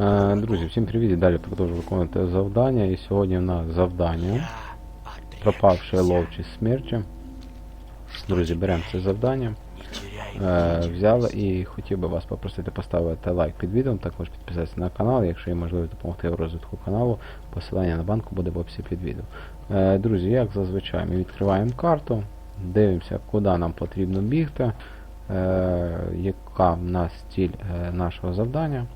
Е, Друзі, всім привіт! Далі продовжую виконувати завдання. І сьогодні в нас завдання пропавши ловчі смерчі. Друзі, беремо це завдання. Е, взяли і хотів би вас попросити поставити лайк під відео, також підписатися на канал, якщо є можливість допомогти в розвитку каналу. Посилання на банку буде в описі під відео. Е, друзі, як зазвичай, ми відкриваємо карту, дивимося, куди нам потрібно бігти, яка в нас ціль нашого завдання.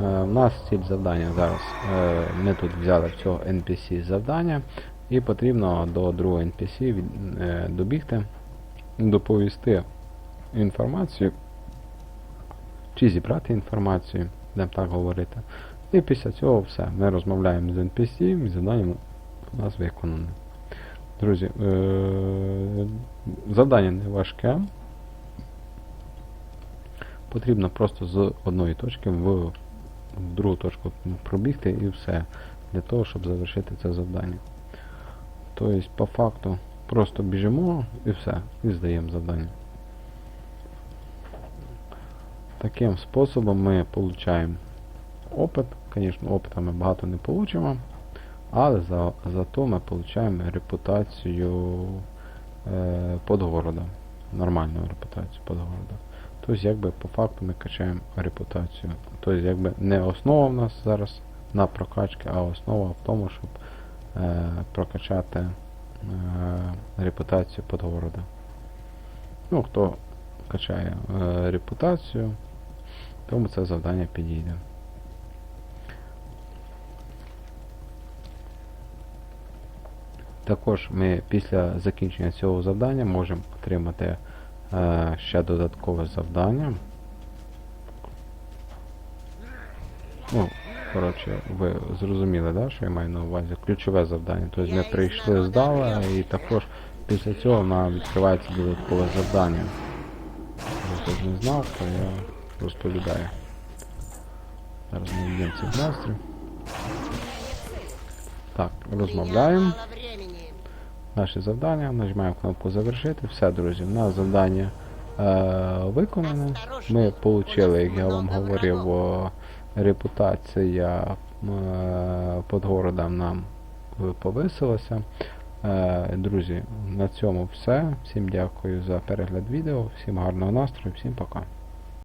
Е, У нас ціль завдання зараз. е, Ми тут взяли цього NPC завдання, і потрібно до другого NPC е, добігти, доповісти інформацію, чи зібрати інформацію, будемо так говорити. І після цього все. Ми розмовляємо з NPC, і завдання у нас виконане. Друзі, е, завдання не важке. Потрібно просто з одної точки в в другу точку пробігти і все. Для того, щоб завершити це завдання. Тобто, по факту, просто біжимо і все. І здаємо завдання. Таким способом ми отримуємо опит. Звісно, опита ми багато не получимо, але за, зато ми отримуємо репутацію е, подгорода. Нормальну репутацію подгорода. Тобто, якби по факту ми качаємо репутацію. Тобто, якби не основа в нас зараз на прокачки, а основа в тому, щоб е, прокачати е, репутацію подгорода. Ну, хто качає е, репутацію, тому це завдання підійде. Також ми після закінчення цього завдання можемо отримати е, ще додаткове завдання. Ну, коротше, ви зрозуміли, да, що я маю на увазі? Ключове завдання. Тобто ми прийшли, здали, і також після цього нам відкривається додаткове завдання. Хто хтось не знав, то я розповідаю. Зараз ми вб'ємо цих монстрів. Так, розмовляємо. Наше завдання, нажимаємо кнопку завершити. Все, друзі, у нас завдання е, виконане. Ми отримали, як я вам говорив, о, репутація е, під городом нам повисилася. Е, друзі, на цьому все. Всім дякую за перегляд відео, всім гарного настрою, всім пока.